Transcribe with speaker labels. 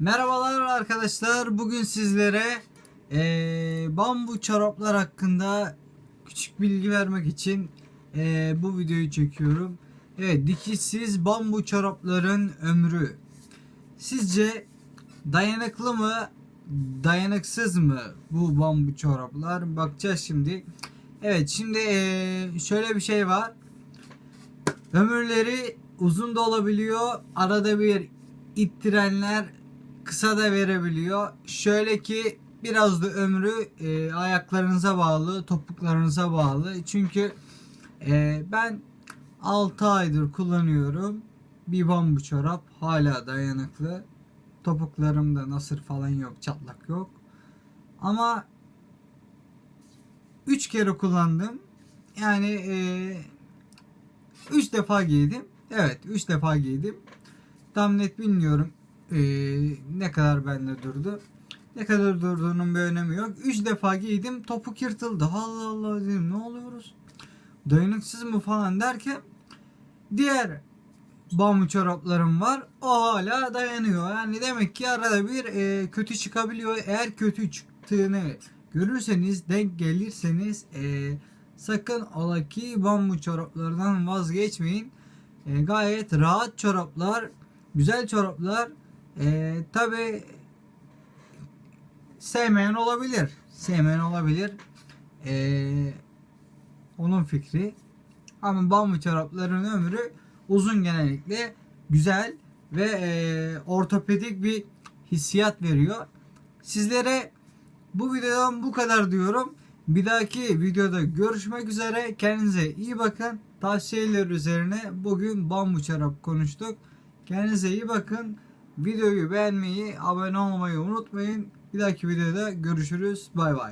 Speaker 1: Merhabalar arkadaşlar. Bugün sizlere eee, bambu çoraplar hakkında küçük bilgi vermek için eee, bu videoyu çekiyorum. Evet, dikişsiz bambu çorapların ömrü. Sizce dayanıklı mı, dayanıksız mı bu bambu çoraplar? Bakacağız şimdi. Evet, şimdi eee, şöyle bir şey var. Ömürleri uzun da olabiliyor. Arada bir ittirenler kısa da verebiliyor. Şöyle ki biraz da ömrü e, ayaklarınıza bağlı, topuklarınıza bağlı. Çünkü e, ben 6 aydır kullanıyorum. Bir bambu çorap hala dayanıklı. Topuklarımda nasır falan yok, çatlak yok. Ama 3 kere kullandım. Yani e, 3 defa giydim. Evet 3 defa giydim. Tam net bilmiyorum ee, ne kadar bende durdu. Ne kadar durduğunun bir önemi yok. 3 defa giydim topuk yırtıldı. Allah Allah dedim ne oluyoruz? Dayanıksız mı falan derken diğer bambu çoraplarım var. O hala dayanıyor. Yani demek ki arada bir e, kötü çıkabiliyor. Eğer kötü çıktığını görürseniz, denk gelirseniz e, sakın ola ki bambu çoraplardan vazgeçmeyin. E, gayet rahat çoraplar, güzel çoraplar. E, Tabi sevmeyen olabilir. Sevmeyen olabilir. E, onun fikri. Ama bambu çorapların ömrü uzun genellikle güzel ve e, ortopedik bir hissiyat veriyor. Sizlere bu videodan bu kadar diyorum. Bir dahaki videoda görüşmek üzere. Kendinize iyi bakın. Tavsiyeler üzerine bugün bambu çorap konuştuk. Kendinize iyi bakın. Videoyu beğenmeyi, abone olmayı unutmayın. Bir dahaki videoda görüşürüz. Bay bay.